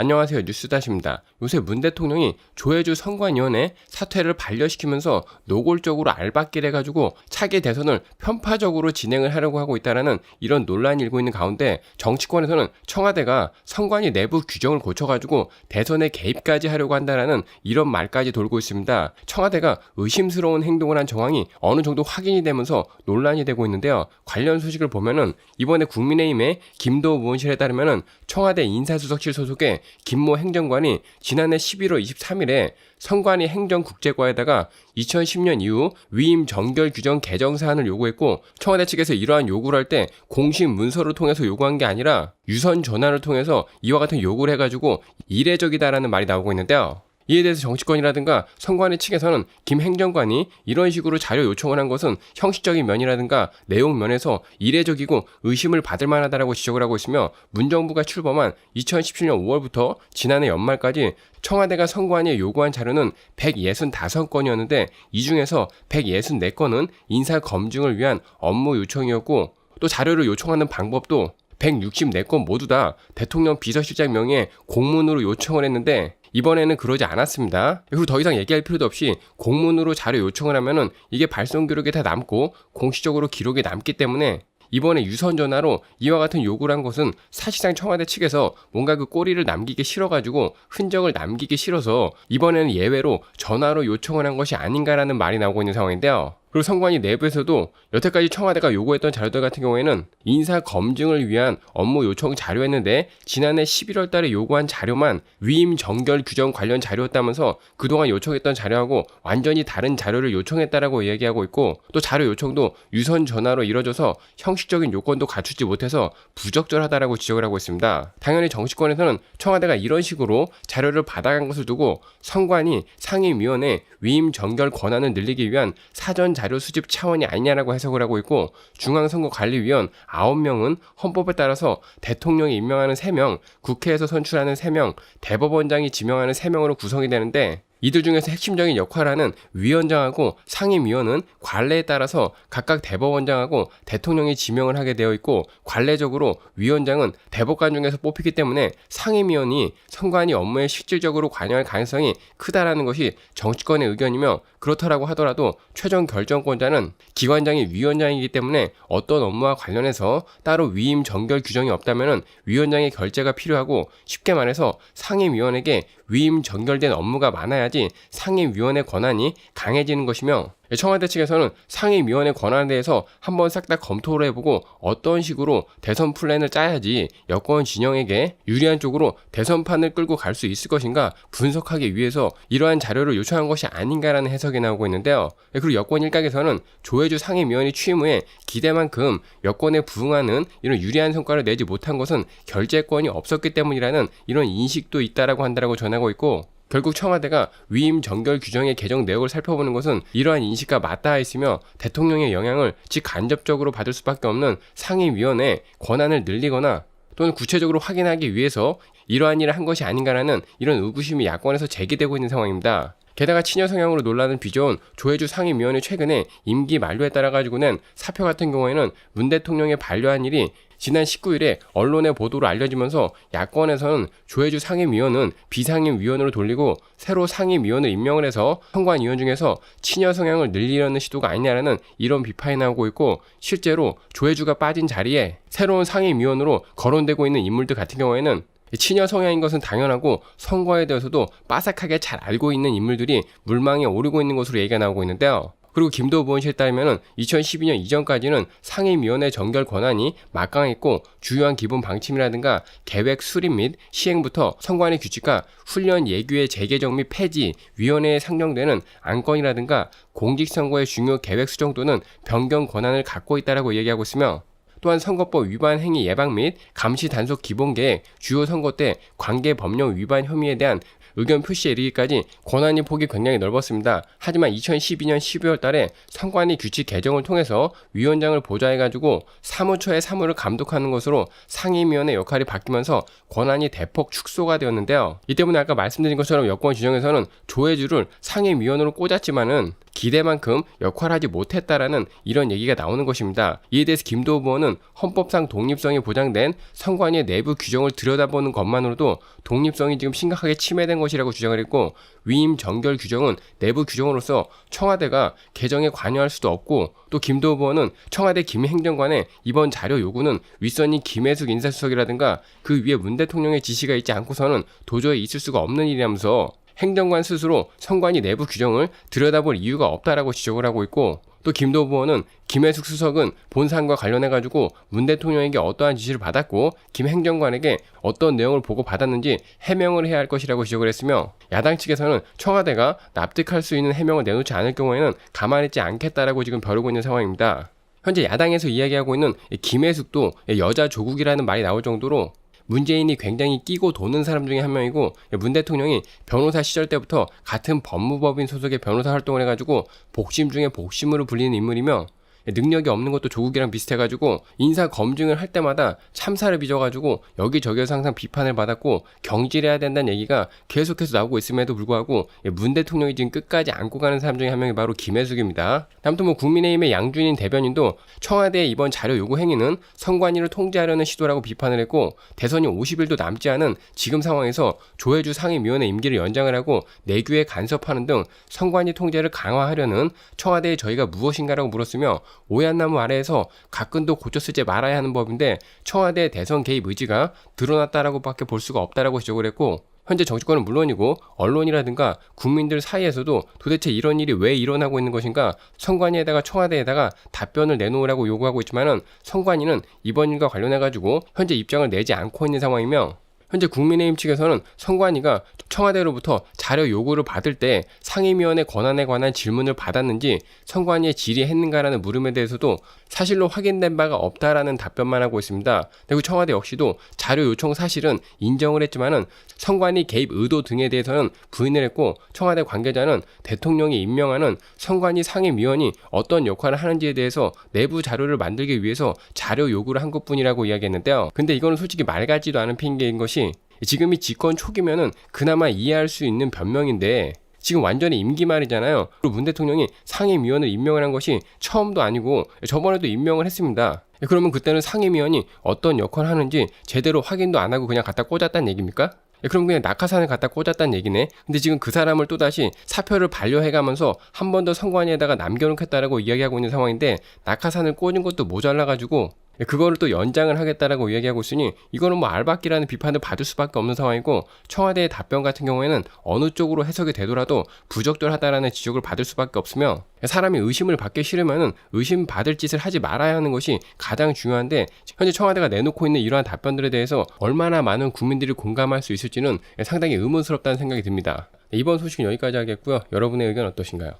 안녕하세요 뉴스다시입니다. 요새 문 대통령이 조혜주 선관위원회 사퇴를 반려시키면서 노골적으로 알박길 해가지고 차기 대선을 편파적으로 진행을 하려고 하고 있다라는 이런 논란이 일고 있는 가운데 정치권에서는 청와대가 선관위 내부 규정을 고쳐가지고 대선에 개입까지 하려고 한다라는 이런 말까지 돌고 있습니다. 청와대가 의심스러운 행동을 한 정황이 어느 정도 확인이 되면서 논란이 되고 있는데요. 관련 소식을 보면은 이번에 국민의힘의 김도 의원실에 따르면은 청와대 인사수석실 소속의 김모 행정관이 지난해 11월 23일에 선관위 행정국제과에다가 2010년 이후 위임 정결 규정 개정 사안을 요구했고 청와대 측에서 이러한 요구를 할 때 공식 문서를 통해서 요구한 게 아니라 유선 전화를 통해서 이와 같은 요구를 해가지고 이례적이다라는 말이 나오고 있는데요. 이에 대해서 정치권이라든가 선관위 측에서는 김 행정관이 이런 식으로 자료 요청을 한 것은 형식적인 면이라든가 내용 면에서 이례적이고 의심을 받을 만하다라고 지적을 하고 있으며 문정부가 출범한 2017년 5월부터 지난해 연말까지 청와대가 선관위에 요구한 자료는 165건이었는데 이 중에서 164건은 인사 검증을 위한 업무 요청이었고 또 자료를 요청하는 방법도 164건 모두 다 대통령 비서실장 명의의 공문으로 요청을 했는데 이번에는 그러지 않았습니다. 그리고 더 이상 얘기할 필요도 없이 공문으로 자료 요청을 하면은 이게 발송 기록에 다 남고 공식적으로 기록에 남기 때문에 이번에 유선 전화로 이와 같은 요구를 한 것은 사실상 청와대 측에서 뭔가 그 꼬리를 남기기 싫어가지고 흔적을 남기기 싫어서 이번에는 예외로 전화로 요청을 한 것이 아닌가라는 말이 나오고 있는 상황인데요. 그리고 선관위 내부에서도 여태까지 청와대가 요구했던 자료들 같은 경우에는 인사 검증을 위한 업무 요청 자료였는데 지난해 11월 달에 요구한 자료만 위임 정결 규정 관련 자료였다면서 그동안 요청했던 자료하고 완전히 다른 자료를 요청했다라고 이야기하고 있고 또 자료 요청도 유선 전화로 이뤄져서 형식적인 요건도 갖추지 못해서 부적절하다라고 지적을 하고 있습니다. 당연히 정치권에서는 청와대가 이런 식으로 자료를 받아간 것을 두고 선관위 상임위원회 위임 정결 권한을 늘리기 위한 사전 자료 수집 차원이 아니냐라고 해석을 하고 있고 중앙선거관리위원 9명은 헌법에 따라서 대통령이 임명하는 3명, 국회에서 선출하는 3명, 대법원장이 지명하는 3명으로 구성이 되는데 이들 중에서 핵심적인 역할을 하는 위원장하고 상임위원은 관례에 따라서 각각 대법원장하고 대통령이 지명을 하게 되어 있고 관례적으로 위원장은 대법관 중에서 뽑히기 때문에 상임위원이 선관위 업무에 실질적으로 관여할 가능성이 크다라는 것이 정치권의 의견이며 그렇다라고 하더라도 최종 결정권자는 기관장이 위원장이기 때문에 어떤 업무와 관련해서 따로 위임 정결 규정이 없다면 위원장의 결재가 필요하고 쉽게 말해서 상임위원에게 위임 정결된 업무가 많아야지 상임위원회 권한이 강해지는 것이며 청와대 측에서는 상임위원회 권한에 대해서 한번 싹 다 검토를 해보고 어떤 식으로 대선 플랜을 짜야지 여권 진영에게 유리한 쪽으로 대선판을 끌고 갈 수 있을 것인가 분석하기 위해서 이러한 자료를 요청한 것이 아닌가라는 해석이 나오고 있는데요. 그리고 여권 일각에서는 조혜주 상임위원이 취임 후에 기대만큼 여권에 부응하는 이런 유리한 성과를 내지 못한 것은 결재권이 없었기 때문이라는 이런 인식도 있다라고 한다라고 전하고 있고 결국 청와대가 위임 정결 규정의 개정 내역을 살펴보는 것은 이러한 인식과 맞닿아 있으며 대통령의 영향을 직간접적으로 받을 수밖에 없는 상임위원회 권한을 늘리거나 또는 구체적으로 확인하기 위해서 이러한 일을 한 것이 아닌가라는 이런 의구심이 야권에서 제기되고 있는 상황입니다. 게다가 친여 성향으로 논란은 빚어온 조혜주 상임위원회 최근에 임기 만료에 따라 가지고는 사표 같은 경우에는 문 대통령의 반려한 일이 지난 19일에 언론의 보도로 알려지면서 야권에서는 조혜주 상임위원은 비상임위원으로 돌리고 새로 상임위원을 임명을 해서 선관위원 중에서 친여 성향을 늘리려는 시도가 아니냐라는 이런 비판이 나오고 있고 실제로 조혜주가 빠진 자리에 새로운 상임위원으로 거론되고 있는 인물들 같은 경우에는 친여 성향인 것은 당연하고 선거에 대해서도 빠삭하게 잘 알고 있는 인물들이 물망에 오르고 있는 것으로 얘기가 나오고 있는데요. 그리고 김도 의원실에 따르면 2012년 이전까지는 상임위원회 정결 권한이 막강했고 주요한 기본 방침이라든가 계획 수립 및 시행부터 선관위 규칙과 훈련 예규의 재개정 및 폐지, 위원회에 상정되는 안건이라든가 공직선거의 중요 계획 수정 또는 변경 권한을 갖고 있다라고 얘기하고 있으며 또한 선거법 위반 행위 예방 및 감시 단속 기본 계획, 주요 선거 때 관계 법령 위반 혐의에 대한 의견 표시에 이르기까지 권한이 폭이 굉장히 넓었습니다. 하지만 2012년 12월 달에 선관위 규칙 개정을 통해서 위원장을 보좌해가지고 사무처의 사무를 감독하는 것으로 상임위원회 역할이 바뀌면서 권한이 대폭 축소가 되었는데요. 이 때문에 아까 말씀드린 것처럼 여권 지정에서는 조혜주를 상임위원으로 꽂았지만은 기대만큼 역할하지 못했다라는 이런 얘기가 나오는 것입니다. 이에 대해서 김도우 의원은 헌법상 독립성이 보장된 선관위의 내부 규정을 들여다보는 것만으로도 독립성이 지금 심각하게 침해된 것이 라고 주장을 했고 위임 정결 규정은 내부 규정으로서 청와대가 개정에 관여할 수도 없고 또 김도우 의원은 청와대 김 행정관의 이번 자료 요구는 윗선인 김혜숙 인사수석이라든가 그 위에 문 대통령의 지시가 있지 않고서는 도저히 있을 수가 없는 일이라면서 행정관 스스로 선관위 내부 규정을 들여다볼 이유가 없다라고 지적을 하고 있고 또 김도우 의원은 김혜숙 수석은 본사안과 관련해 가지고 문 대통령에게 어떠한 지시를 받았고 김 행정관에게 어떤 내용을 보고 받았는지 해명을 해야 할 것이라고 지적을 했으며 야당 측에서는 청와대가 납득할 수 있는 해명을 내놓지 않을 경우에는 가만히 있지 않겠다라고 지금 벼르고 있는 상황입니다. 현재 야당에서 이야기하고 있는 이 김혜숙도 여자 조국이라는 말이 나올 정도로 문재인이 굉장히 끼고 도는 사람 중에 한 명이고 문 대통령이 변호사 시절 때부터 같은 법무법인 소속의 변호사 활동을 해가지고 복심 중에 복심으로 불리는 인물이며 능력이 없는 것도 조국이랑 비슷해가지고 인사 검증을 할 때마다 참사를 빚어가지고 여기저기에서 항상 비판을 받았고 경질해야 된다는 얘기가 계속해서 나오고 있음에도 불구하고 문 대통령이 지금 끝까지 안고 가는 사람 중에 한 명이 바로 김혜숙입니다. 아무튼 뭐 국민의힘의 양준인 대변인도 청와대의 이번 자료 요구 행위는 선관위를 통제하려는 시도라고 비판을 했고 대선이 50일도 남지 않은 지금 상황에서 조혜주 상임위원회 임기를 연장을 하고 내규에 간섭하는 등 선관위 통제를 강화하려는 청와대의 저희가 무엇인가라고 물었으며 오얏나무 아래에서 가끔도 고쳐 쓰지 말아야 하는 법인데 청와대 대선 개입 의지가 드러났다라고밖에 볼 수가 없다라고 지적을 했고 현재 정치권은 물론이고 언론이라든가 국민들 사이에서도 도대체 이런 일이 왜 일어나고 있는 것인가 선관위에다가 청와대에다가 답변을 내놓으라고 요구하고 있지만은 선관위는 이번 일과 관련해 가지고 현재 입장을 내지 않고 있는 상황이며 현재 국민의힘 측에서는 선관위가 청와대로부터 자료 요구를 받을 때 상임위원회 권한에 관한 질문을 받았는지 선관위에 질의했는가라는 물음에 대해서도 사실로 확인된 바가 없다라는 답변만 하고 있습니다. 그리고 청와대 역시도 자료 요청 사실은 인정을 했지만은 선관위 개입 의도 등에 대해서는 부인을 했고 청와대 관계자는 대통령이 임명하는 선관위 상임위원이 어떤 역할을 하는지에 대해서 내부 자료를 만들기 위해서 자료 요구를 한 것뿐이라고 이야기했는데요. 근데 이거는 솔직히 말 같지도 않은 핑계인 것이 지금이 집권 초기면은 그나마 이해할 수 있는 변명인데 지금 완전히 임기 말이잖아요. 그리고 문 대통령이 상임위원을 임명을 한 것이 처음도 아니고 저번에도 임명을 했습니다. 그러면 그때는 상임위원이 어떤 역할을 하는지 제대로 확인도 안 하고 그냥 갖다 꽂았다는 얘기입니까? 그럼 그냥 낙하산을 갖다 꽂았다는 얘기네. 근데 지금 그 사람을 또다시 사표를 반려해가면서 한 번 더 선관위에다가 남겨놓겠다라고 이야기하고 있는 상황인데 낙하산을 꽂은 것도 모자라가지고 그거를 또 연장을 하겠다라고 이야기하고 있으니 이거는 뭐 알박기라는 비판을 받을 수밖에 없는 상황이고 청와대의 답변 같은 경우에는 어느 쪽으로 해석이 되더라도 부적절하다라는 지적을 받을 수밖에 없으며 사람이 의심을 받기 싫으면은 의심 받을 짓을 하지 말아야 하는 것이 가장 중요한데 현재 청와대가 내놓고 있는 이러한 답변들에 대해서 얼마나 많은 국민들이 공감할 수 있을지는 상당히 의문스럽다는 생각이 듭니다. 이번 소식은 여기까지 하겠고요. 여러분의 의견 어떠신가요?